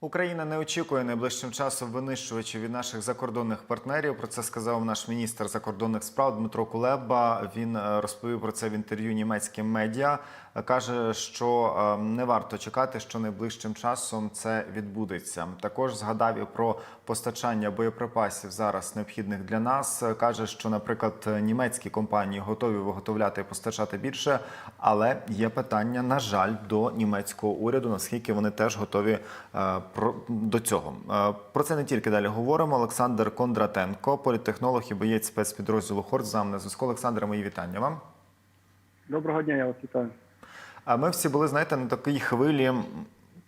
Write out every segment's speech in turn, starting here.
Україна не очікує найближчим часом винищувачів від наших закордонних партнерів. Про це сказав наш міністр закордонних справ Дмитро Кулеба. Він е, розповів про це в інтерв'ю німецьким медіа. Е, каже, що е, не варто чекати, що найближчим часом це відбудеться. Також згадав і про постачання боєприпасів зараз необхідних для нас. Каже, що, наприклад, німецькі компанії готові виготовляти і постачати більше, але є питання, на жаль, до німецького уряду, наскільки вони теж готові до цього. Е, Про це не тільки далі говоримо. Олександр Кондратенко, політтехнолог і боєць спецпідрозділу Хорт. з нами на зв'язку. Олександре, мої вітання вам. Доброго дня, я вас вітаю. А ми всі були, знаєте, на такій хвилі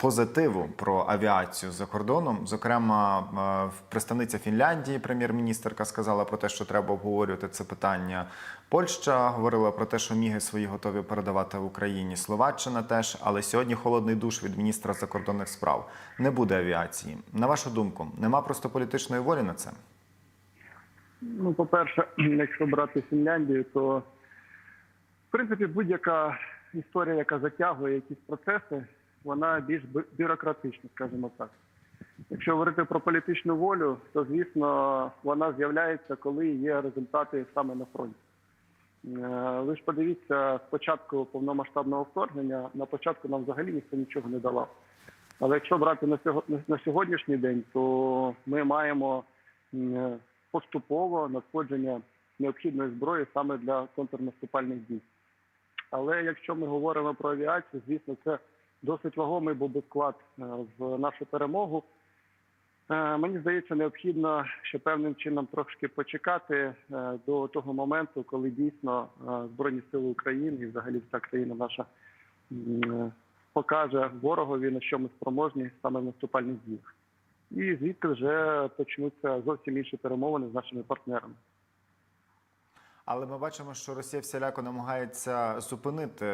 позитиву про авіацію за кордоном. Зокрема, е, представниця Фінляндії, прем'єр-міністерка, сказала про те, що треба обговорювати це питання. Польща говорила про те, що міги свої готові передавати Україні. Словаччина теж. Але сьогодні холодний душ від міністра закордонних справ. Не буде авіації. На вашу думку, нема просто політичної волі на це? Ну, по-перше, якщо брати Фінляндію, то в принципі будь-яка історія, яка затягує якісь процеси, вона більш бюрократична, скажімо так. Якщо говорити про політичну волю, то звісно вона з'являється, коли є результати саме на фронті. Е, Ви ж подивіться, спочатку повномасштабного вторгнення на початку нам взагалі ніхто нічого не давав. Але якщо брати на сьогоднішній день, то ми маємо поступово надходження необхідної зброї саме для контрнаступальних дій. Але якщо ми говоримо про авіацію, звісно, це досить вагомий був би вклад е, в нашу перемогу. Е, Мені здається, необхідно ще певним чином трошки почекати е, до того моменту, коли дійсно Збройні Сили України і взагалі вся країна наша покаже ворогові, на що ми спроможні саме в наступальних діях. І звідти вже почнуться зовсім інші перемовини з нашими партнерами. Але ми бачимо, що Росія всіляко намагається зупинити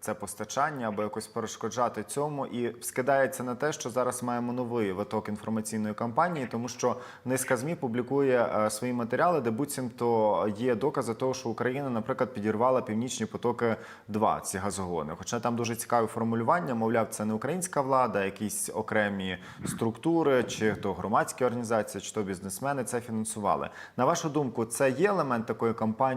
це постачання або якось перешкоджати цьому, і скидається на те, що зараз маємо новий виток інформаційної кампанії, тому що низка змі публікує е, свої матеріали, де буцімто є докази того, що Україна, наприклад, підірвала північні потоки 2 ці газогони. Хоча там дуже цікаві формулювання, мовляв, це не українська влада, а якісь окремі структури, чи то громадські організації, чи то бізнесмени це фінансували. На вашу думку, це є елемент такої кампанії,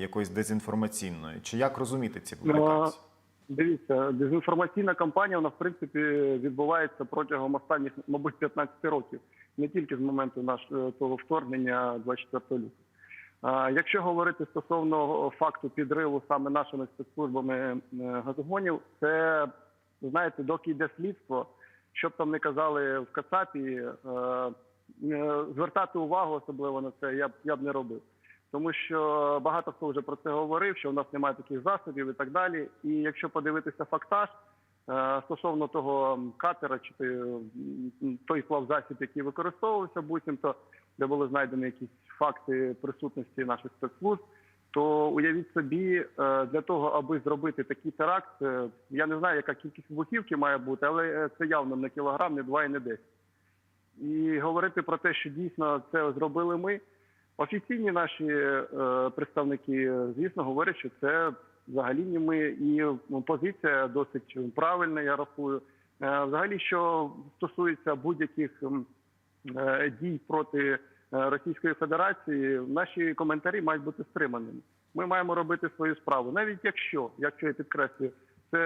якоїсь дезінформаційної? Чи як розуміти ці публікації? Дивіться, дезінформаційна кампанія, вона в принципі відбувається протягом останніх, мабуть, 15 років, не тільки з моменту нашого того вторгнення 24 лютого. Якщо говорити стосовно факту підриву саме нашими спецслужбами е, газогонів, це знаєте, доки йде слідство, щоб там не казали в Кацапі, е, е, звертати увагу особливо на це я б я б не робив. Тому що багато хто вже про це говорив, що у нас немає таких засобів і так далі. І якщо подивитися фактаж е, стосовно того катера чи той, плавзасіб, який використовувався буцімто, де були знайдені якісь факти присутності наших спецслужб, то уявіть собі, е, для того, аби зробити такий теракт, е, я не знаю, яка кількість вибухівки має бути, але це явно не кілограм, не два і не десять. І говорити про те, що дійсно це зробили ми. Офіційні наші е, представники, звісно, говорять, що це взагалі не ми, і позиція досить правильна. Я рахую. Е, взагалі, що стосується будь-яких е, дій проти Російської Федерації, наші коментарі мають бути стриманими. Ми маємо робити свою справу, навіть якщо, якщо я підкреслюю, це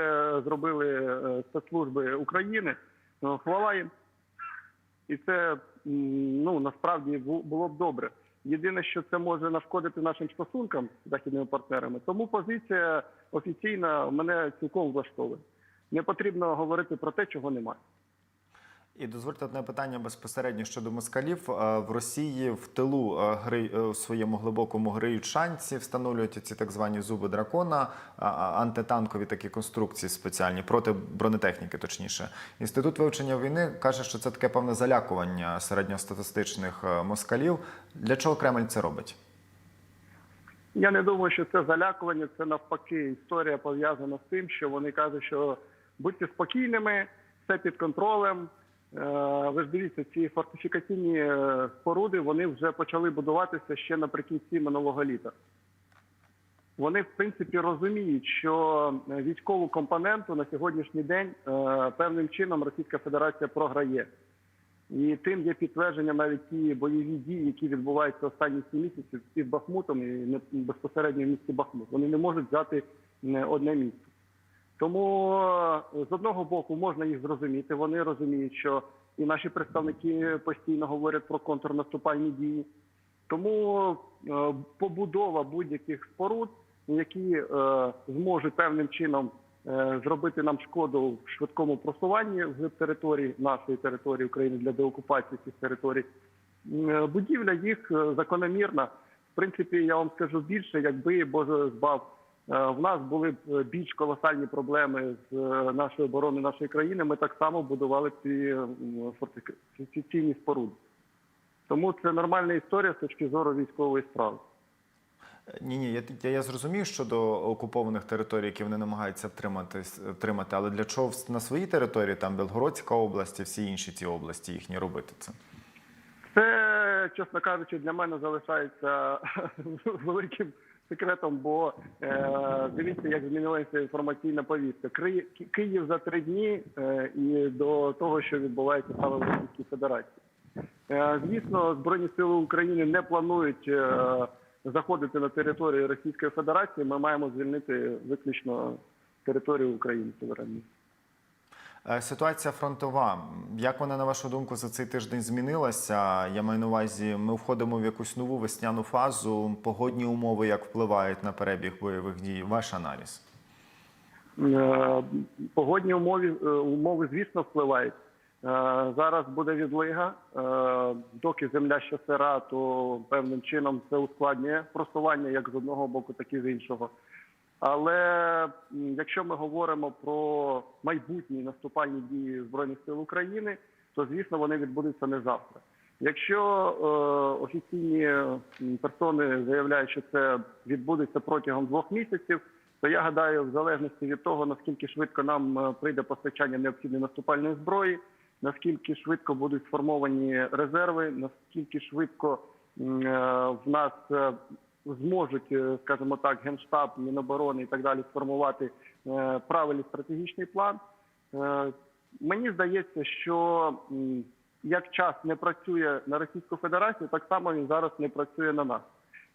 зробили спецслужби України. Хвала їм. І це ну насправді бу- було б добре. Єдине, що це може нашкодити нашим стосункам з західними партнерами. Тому позиція офіційна мене цілком влаштовує. Не потрібно говорити про те, чого немає. І дозвольте одне питання безпосередньо щодо москалів. Е, В Росії в тилу е, гри е, своєму глибокому гриють шанці, встановлюють ці так звані зуби дракона, антитанкові такі конструкції спеціальні проти бронетехніки, точніше. Інститут вивчення війни каже, що це таке певне залякування середньостатистичних е, москалів. Для чого Кремль це робить? Я не думаю, що це залякування, це навпаки історія пов'язана з тим, що вони кажуть, що будьте спокійними, все під контролем. Е, Ви ж дивіться, ці фортифікаційні е, споруди вони вже почали будуватися ще наприкінці минулого літа. вони в принципі розуміють, що е, військову компоненту на сьогоднішній день певним чином Російська Федерація програє. І тим є підтвердження навіть ті бойові дії, які відбуваються останні сім місяців під Бахмутом і безпосередньо в місті Бахмут. Вони не можуть взяти одне місце. Тому е, з одного боку можна їх зрозуміти. Вони розуміють, що і наші представники постійно говорять про контрнаступальні дії. Тому е, побудова будь-яких споруд, які е, зможуть певним чином зробити нам шкоду в швидкому просуванні в території нашої території України для деокупації цих територій. Будівля їх закономірна. В принципі, я вам скажу більше, якби Боже збав. Е, В нас були б е, більш колосальні проблеми з е, нашою обороною нашої країни. Ми так само будували ці фортифікаційні споруди. Тому це нормальна історія з точки зору військової справи. Ні, ні, я, я, я зрозумів щодо окупованих територій, які вони намагаються втримати, втримати, але для чого на своїй території, там Белгородська область і всі інші ці області їхні робити це? Це, чесно кажучи, для мене залишається великим секретом, бо е, дивіться, як змінилася інформаційна повістка. Кри- Ки- Київ за три дні е, і до того, що відбувається саме в Російській Федерації. Е, звісно, Збройні Сили України не планують е, заходити на територію Російської Федерації. Ми маємо звільнити виключно територію України суверенну. Е, Ситуація фронтова. Як вона, на вашу думку, за цей тиждень змінилася? Я маю на увазі, ми входимо в якусь нову весняну фазу. Погодні умови як впливають на перебіг бойових дій? Ваш аналіз? Е, Погодні умови, е, умови звісно, впливають. Зараз буде відлига. Доки земля ще сира, то певним чином це ускладнює просування як з одного боку, так і з іншого. Але якщо ми говоримо про майбутні наступальні дії Збройних сил України, то звісно вони відбудуться не завтра. Якщо е, офіційні персони заявляють, що це відбудеться протягом двох місяців, то я гадаю, в залежності від того, наскільки швидко нам е, прийде постачання необхідної наступальної зброї, наскільки швидко будуть сформовані резерви, наскільки швидко е, в нас е, зможуть, е, скажімо так, генштаб, міноборони і так далі сформувати е, правильний стратегічний план. Е, Мені здається, що як час не працює на Російську Федерацію, так само він зараз не працює на нас.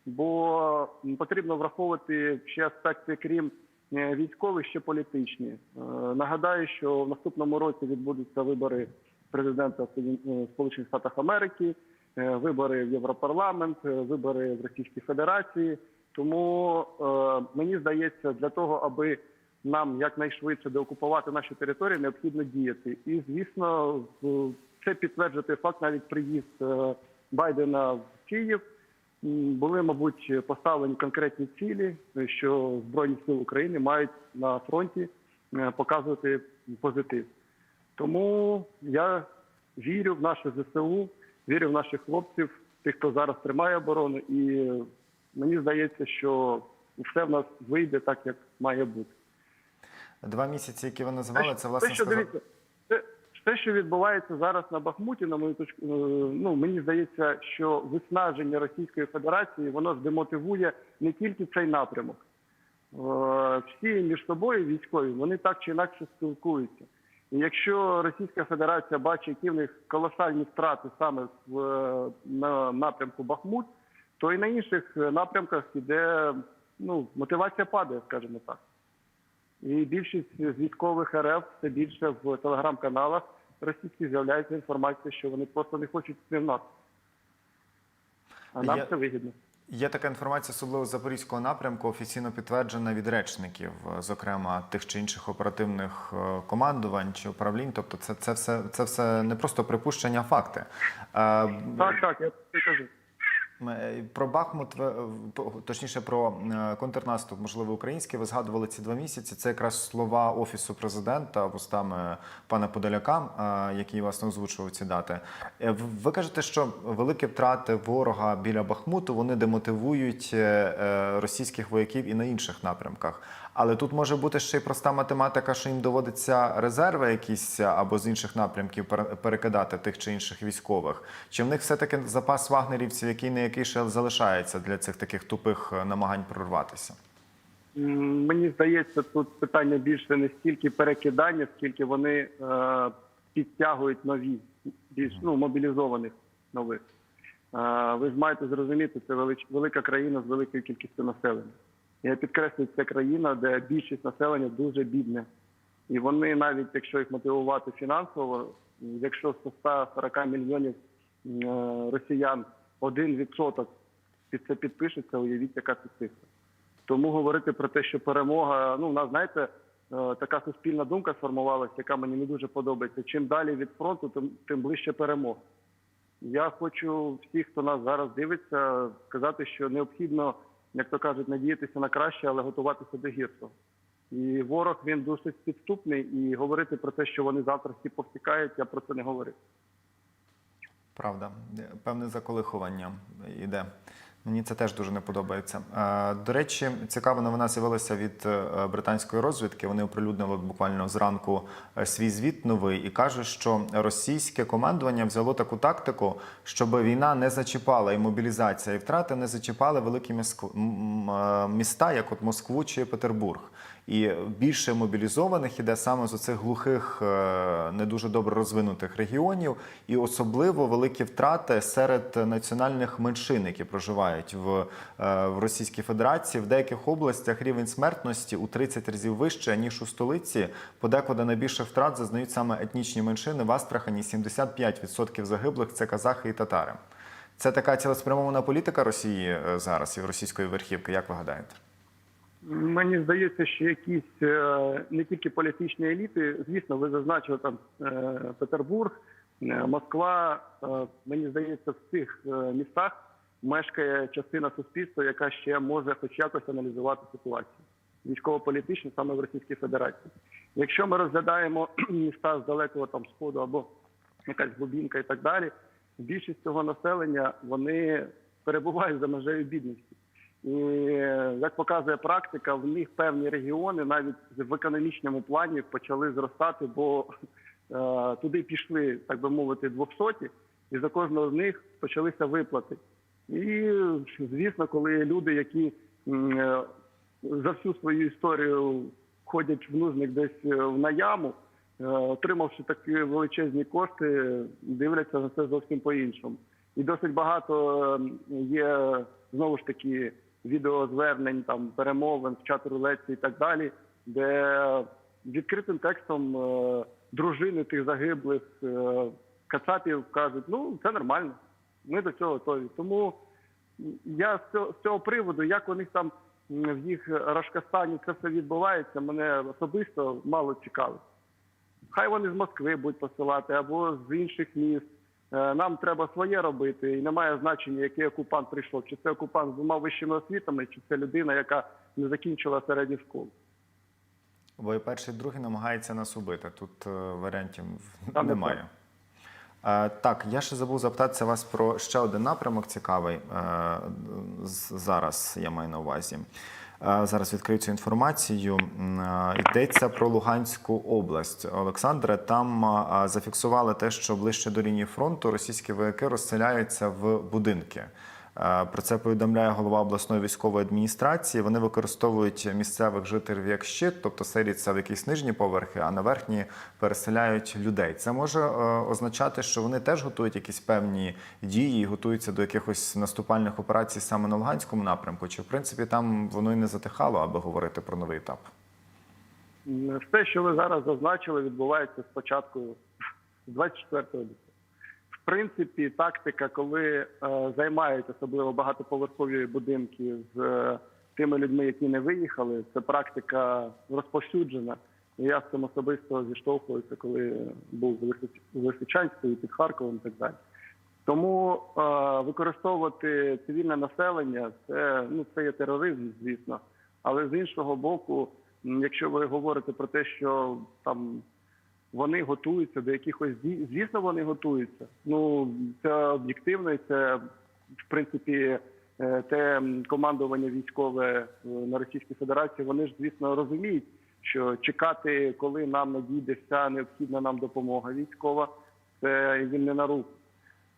Бо потрібно враховувати ще аспекти, крім військових, ще політичні. Нагадаю, що в наступному році відбудуться вибори президента Сполучених Штатів Америки, вибори в Європарламент, е, вибори в Російській Федерації. Тому е, мені здається, для того, аби нам якнайшвидше деокупувати наші території, необхідно діяти. І звісно, це підтверджує факт навіть приїзд е, Байдена в Київ. Були, мабуть, поставлені конкретні цілі, е, що Збройні сили України мають на фронті е, показувати позитив. Тому я вірю в наше ЗСУ, вірю в наших хлопців, тих, хто зараз тримає оборону, і мені здається, що все в нас вийде так, як має бути. Два місяці, які ви називали, це власне те, що сказав... дивіться, те, те, що відбувається зараз на Бахмуті, на мою точку, е, ну мені здається, що виснаження Російської Федерації воно демотивує не тільки цей напрямок. Е, Всі між собою військові вони так чи інакше спілкуються. І якщо Російська Федерація бачить, які в них колосальні втрати саме в на напрямку Бахмут, то і на інших напрямках іде ну мотивація падає, скажімо так. І більшість з військових РФ все більше в телеграм-каналах російських з'являється інформація, що вони просто не хочуть нас. А нам Я- це вигідно. Є така інформація, особливо з запорізького напрямку, офіційно підтверджена від речників, е, зокрема тих чи інших оперативних е, командувань чи управлінь. Тобто, це, це все це все не просто припущення, а факти. Е, Так, так, я кажу. Е, Про Бахмут, ви- точніше про е, контрнаступ, можливо, український. Ви згадували ці два місяці. Це якраз слова офісу президента вустами пана Подоляка, е, який власне озвучував ці дати. Е, Ви кажете, що великі втрати ворога біля Бахмуту вони демотивують е, е, російських вояків і на інших напрямках. Але тут може бути ще й проста математика, що їм доводиться резерви якісь або з інших напрямків пере- перекидати тих чи інших військових. Чи в них все-таки запас вагнерівців, який не який ще залишається для цих таких тупих е, намагань прорватися? Мені здається, тут питання більше не стільки перекидання, скільки вони е, підтягують нові, більш ну, мобілізованих нових. Е, ви ж маєте зрозуміти, це велич, велика країна з великою кількістю населення. Я підкреслюю, це країна, де більшість населення дуже бідне. І вони навіть, якщо їх мотивувати фінансово, якщо з 140 мільйонів е, росіян 1% під це підпишеться, уявіть, яка це цифра. Тому говорити про те, що перемога, ну, у нас, знаєте, е, така суспільна думка сформувалася, яка мені не дуже подобається. Чим далі від фронту, тим, тим ближче перемога. Я хочу всіх, хто нас зараз дивиться, сказати, що необхідно, як то кажуть, надіятися на краще, але готуватися до гіршого. І ворог він дуже підступний, і говорити про те, що вони завтра всі повтікають, я про це не говорив. Правда, певне заколихування йде. Мені це теж дуже не подобається. Е, До речі, цікава новина з'явилася від е, британської розвідки. Вони оприлюднили буквально зранку е, свій звіт новий і каже, що російське командування взяло таку тактику, щоб війна не зачіпала і мобілізація, і втрати не зачіпали великі міста, як от Москву чи Петербург. І більше мобілізованих іде саме з оцих глухих, е, не дуже добре розвинутих регіонів, і особливо великі втрати серед національних меншин, які проживають в, е, в Російській Федерації. В деяких областях рівень смертності у 30 разів вище ніж у столиці. Подекуди найбільше втрат зазнають саме етнічні меншини. В Астрахані 75% загиблих це казахи і татари. Це така цілеспрямована політика Росії е, зараз і російської верхівки. Як ви гадаєте? Мені здається, що якісь е, не тільки політичні еліти, звісно, ви зазначили там е, Петербург, е, Москва. Мені здається, в цих містах мешкає частина суспільства, яка ще може хоч якось аналізувати ситуацію військово-політичну саме в Російській Федерації. Якщо ми розглядаємо міста з далекого там сходу або якась глубінка і так далі, більшість цього населення вони перебувають за межею бідності. І як показує практика, в них певні регіони навіть в економічному плані почали зростати, бо е, туди пішли, так би мовити, двохсоті, і за кожного з них почалися виплати. І звісно, коли люди, які е, за всю свою історію ходять в нужник десь е, в наяму, е, отримавши такі величезні кошти, дивляться на це зовсім по-іншому. І досить багато є знову ж таки відеозвернень, там перемовин, в чат і так далі, де відкритим текстом е, дружини тих загиблих е, кацапів кажуть: ну це нормально, ми до цього готові. Тому я з цього, з цього приводу, як у них там в їх Рашкастані це все відбувається, мене особисто мало цікавить. Хай вони з Москви будуть посилати або з інших міст. Е, Нам треба своє робити, і немає значення, який окупант прийшов. Чи це окупант з двома вищими освітами, чи це людина, яка не закінчила середню школу. Бо і перший, і другий намагається нас убити. Тут е, варіантів Там немає. Е, так, я ще забув запитатися вас про ще один напрямок цікавий. Зараз я маю на увазі. Зараз відкрию цю інформацію. Йдеться про Луганську область. Олександре, там зафіксували те, що ближче до лінії фронту російські вояки розселяються в будинки. Е, Про це повідомляє голова обласної військової адміністрації. Вони використовують місцевих жителів як щит, тобто селяться в якісь нижні поверхи, а на верхні переселяють людей. Це може е, означати, що вони теж готують якісь певні дії, готуються до якихось наступальних операцій саме на Луганському напрямку. Чи в принципі там воно і не затихало, аби говорити про новий етап? Все, що ви зараз зазначили, відбувається спочатку з 24 лютого. Принципі, тактика, коли е, займають особливо багатоповерхові будинки з е, тими людьми, які не виїхали, це практика розповсюджена. І Я з цим особисто зіштовхуюся, коли був Лисич- Лисичанську і під Харковом і так далі. Тому е, використовувати цивільне населення це ну це є тероризм, звісно. Але з іншого боку, якщо ви говорите про те, що там вони готуються до якихось дій, звісно, вони готуються. Ну це об'єктивно, і це в принципі е, те командування військове е, на Російській Федерації. Вони ж звісно розуміють, що чекати, коли нам надійде вся необхідна нам допомога військова, це їм не на руку.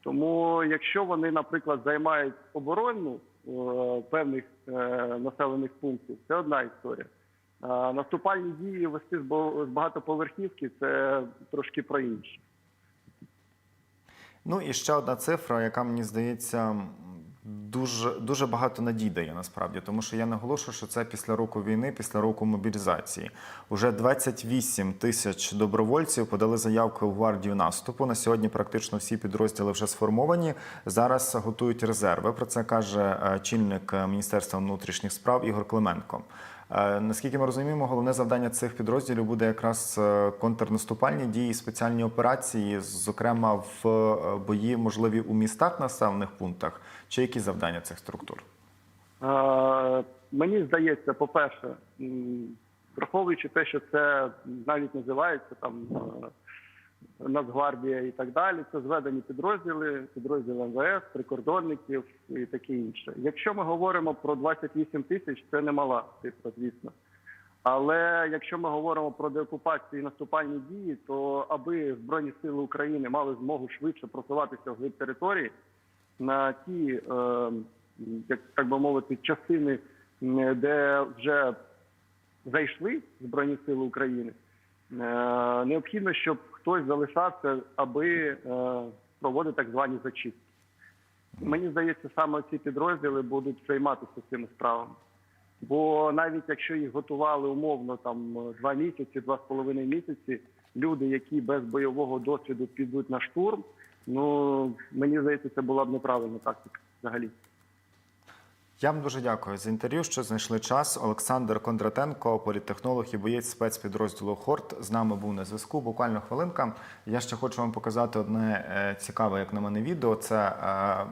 Тому, якщо вони, наприклад, займають оборонну е, певних населених пунктів. Це одна історія. А наступальні дії вести з багатоповерхівки це трошки про інше. Ну і ще одна цифра, яка мені здається дуже, дуже багато надій дає насправді, тому що я наголошую, що це після року війни, після року мобілізації. Уже 28 тисяч добровольців подали заявки у гвардію наступу. На сьогодні практично всі підрозділи вже сформовані. Зараз готують резерви. Про це каже е, чільник е, Міністерства внутрішніх справ Ігор Клименко. Е, Наскільки ми розуміємо, головне завдання цих підрозділів буде якраз е, контрнаступальні дії, спеціальні операції, зокрема в е, бої, можливі у містах населених пунктах, чи які завдання цих структур? Мені здається, по-перше, враховуючи те, що це навіть називається там Нацгвардія і так далі, це зведені підрозділи, підрозділи МВС, прикордонників і таке інше. Якщо ми говоримо про 28 тисяч, це немала цифра, звісно. Але якщо ми говоримо про деокупацію і наступальні дії, то аби Збройні Сили України мали змогу швидше просуватися в території на ті, е, як так би мовити, частини, де вже зайшли Збройні Сили України, е, необхідно, щоб хтось залишався, аби е, проводити так звані зачистки. Мені здається, саме ці підрозділи будуть займатися цими справами. Бо навіть якщо їх готували умовно там два місяці, два з половиною місяці, люди, які без бойового досвіду підуть на штурм, ну мені здається, це була б неправильна тактика взагалі. Я вам дуже дякую за інтерв'ю, що знайшли час. Олександр Кондратенко, політтехнолог і боєць спецпідрозділу Хорт, з нами був на зв'язку. Буквально хвилинка. Я ще хочу вам показати одне е, цікаве, як на мене, відео. Це е,